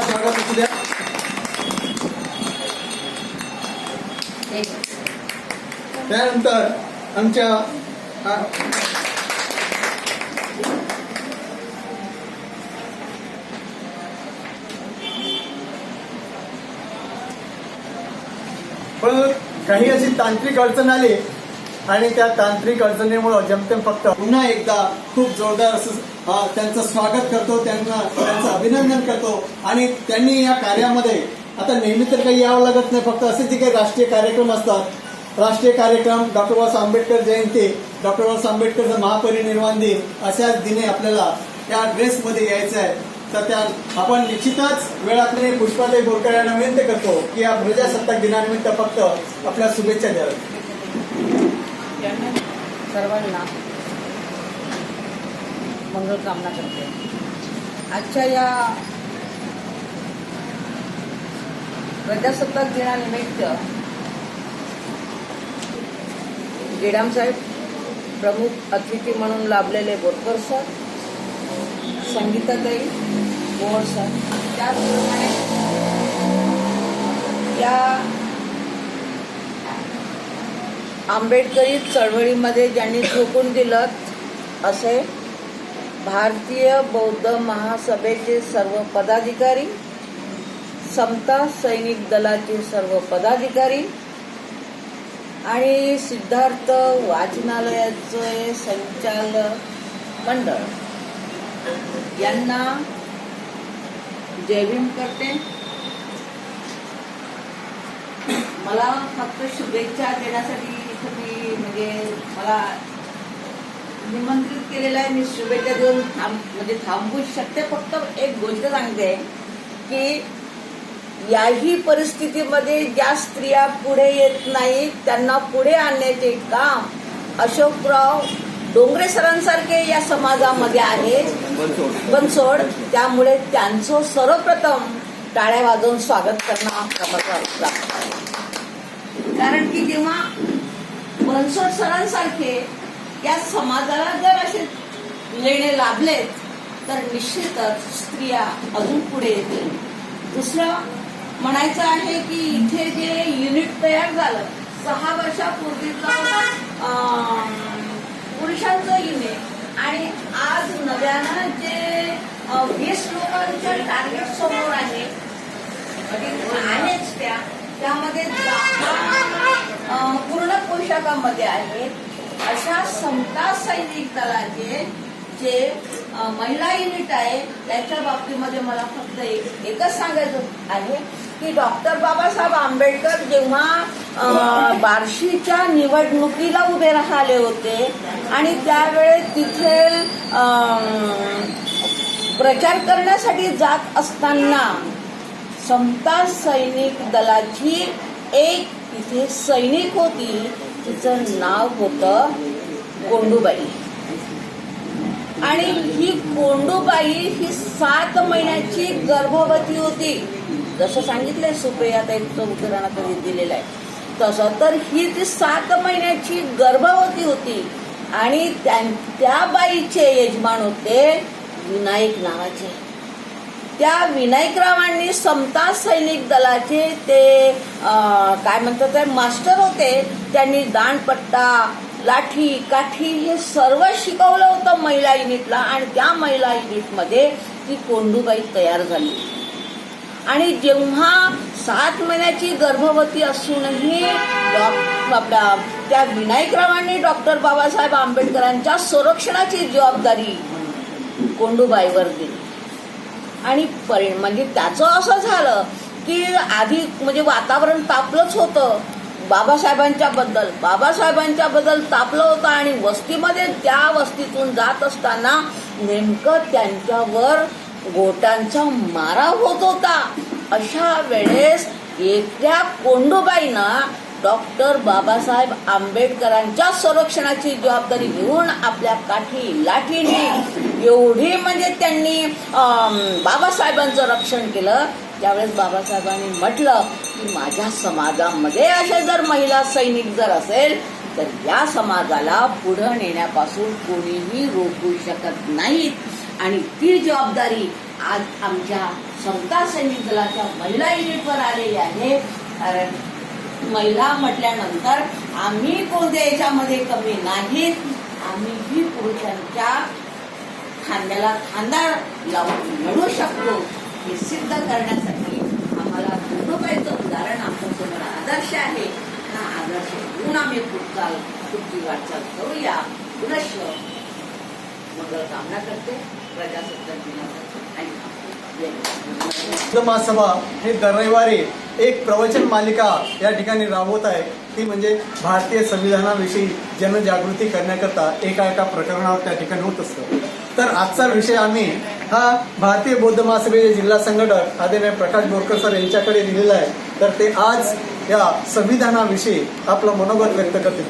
स्वागत असू द्या त्यानंतर आमच्या पण काही अशी तांत्रिक अडचण आली आणि त्या तांत्रिक अडचणीमुळे जमतेम फक्त पुन्हा एकदा खूप जोरदार असं त्यांचं स्वागत करतो त्यांना त्यांचं अभिनंदन करतो. आणि त्यांनी या कार्यामध्ये आता नेहमी तर काही यावं लागत नाही फक्त असे जे काही राष्ट्रीय कार्यक्रम असतात. राष्ट्रीय कार्यक्रम डॉक्टर बाबासाहेब आंबेडकर जयंती डॉक्टर बाबासाहेब आंबेडकरचं महापरिनिर्वाण दिन अशाच दिने आपल्याला त्या ड्रेसमध्ये यायचं आहे. तर त्या आपण निश्चितच वेळातले पुष्पाताई बोरकर यांना विनंती करतो की या प्रजासत्ताक दिनानिमित्त फक्त आपल्या शुभेच्छा द्याव्यात. सर्वांना मंगल कामना करते. आजच्या या प्रजासत्ताक दिनानिमित्त गेडामसाहेब प्रमुख अतिथी म्हणून लाभलेले बोरकर सर संगीताताई गोवर सर त्याचप्रमाणे या आंबेडकरी चळवळीमध्ये ज्यांनी झोकून दिलं असे भारतीय बौद्ध महासभेचे सर्व पदाधिकारी समता सैनिक दलाचे सर्व पदाधिकारी आणि सिद्धार्थ वाचनालयाचे संचालक मंडळ. यांना जयभीम करते. मला फक्त शुभेच्छा देण्यासाठी मला निमंत्रित केलेलं आहे मी शुभेच्छा देऊन थांब म्हणजे थांबू शकते फक्त एक गोष्ट सांगते की याही परिस्थितीमध्ये ज्या स्त्रिया पुढे येत नाहीत त्यांना पुढे आणण्याचे काम अशोकराव डोंगरे सरांसारखे या समाजामध्ये आहेत बनसोड. त्यामुळे त्यांचं सर्वप्रथम टाळ्या वाजवून स्वागत करणं कारण की जेव्हा बनसोड सरांसारखे या समाजाला जर असे लेणे लाभलेत तर निश्चितच स्त्रिया अजून पुढे येतील. दुसरं म्हणायचं आहे की इथे जे युनिट तयार झालं सहा वर्षापूर्वीचं पुरुषांचं युनिट आणि आज नव्यानं जे वीस लोकांच्या टार्गेट समोर आहे आहेच त्या. त्यामध्ये पूर्ण पोशाखामध्ये आहेत अशा समता सैनिक दलाचे जे महिला युनिट आहे त्याच्या बाबतीमध्ये मला फक्त एक एकच सांगायचं आहे की डॉक्टर बाबासाहेब आंबेडकर जेव्हा बार्शीच्या निवडणुकीला उभे राहिले होते आणि त्यावेळेस तिथे प्रचार करण्यासाठी जात असताना समता सैनिक दलाची एक तिथे सैनिक होती. तिचं नाव होतं गोंडूबाई. आणि ही गोंडूबाई ही सात महिन्याची गर्भवती होती. जसं सांगितलंय सुप्रिया उदाहरणाकडे दिलेलं आहे. तसं तर ही ती सात महिन्याची गर्भवती होती. आणि त्या बाईचे यजमान होते विनायक नावाचे. त्या विनायकरावांनी समता सैनिक दलाचे ते काय म्हणतात ते मास्टर होते. त्यांनी दांडपट्टा लाठी काठी हे सर्व शिकवलं होतं महिला युनिटला आणि त्या महिला युनिटमध्ये ती कोंडूबाई तयार झाली. आणि जेव्हा सात महिन्याची गर्भवती असूनही डॉ- आपल्या त्या विनायकरावांनी डॉक्टर बाबासाहेब आंबेडकरांच्या संरक्षणाची जबाबदारी कोंडूबाईवर दिली. आणि परि म्हणजे त्याचं असं झालं की आधी म्हणजे वातावरण तापलंच होतं. बाबासाहेबांच्या बद्दल बाबासाहेबांच्या बद्दल तापलं होतं आणि वस्तीमध्ये त्या वस्तीतून जात असताना नेमकं त्यांच्यावर गोटांचा मारा होत होता. अशा वेळेस एकट्या कोंडूबाईनं डॉक्टर बाबासाहेब आंबेडकरांच्या संरक्षणाची जबाबदारी घेऊन आपल्या काठी लाठीने एवढी म्हणजे त्यांनी बाबासाहेबांचं रक्षण केलं. त्यावेळेस बाबासाहेबांनी म्हटलं की माझ्या समाजामध्ये असे जर महिला सैनिक जर असेल तर या समाजाला पुढं नेण्यापासून कोणीही रोखू शकत नाहीत. आणि ती जबाबदारी आज आमच्या समता सैनिक दलाच्या महिला युनिटवर आलेली आहे. कारण महिला म्हटल्यानंतर आम्ही कोणत्या याच्यामध्ये कमी नाहीत. आम्हीही पुरुषांच्या खांद्याला खांदा लावून लढू शकतो हे सिद्ध करण्यासाठी आम्हाला धनुबाईचं उदाहरण आमच्यासमोर आदर्श आहे. हा आदर्श घेऊन आम्ही पुढचाल पुढची वाटचाल करूया. पुनश मंगल कामना करते प्रजासत्ताक दिनासाठी आणि महासभा हे दर रविवारी एक प्रवचन मालिका या ठिकाणी राबवत आहे. ती म्हणजे भारतीय संविधानाविषयी जनजागृती करण्याकरता एका एका प्रकरणावर त्या ठिकाणी होत असतं. तर आजचा विषय आम्ही हा भारतीय बौद्ध महासभेचे जिल्हा संघटक आदरणीय प्रकाश बोरकर सर यांच्याकडे दिलेला आहे. तर ते आज या संविधानाविषयी आपलं मनोगत व्यक्त करतील.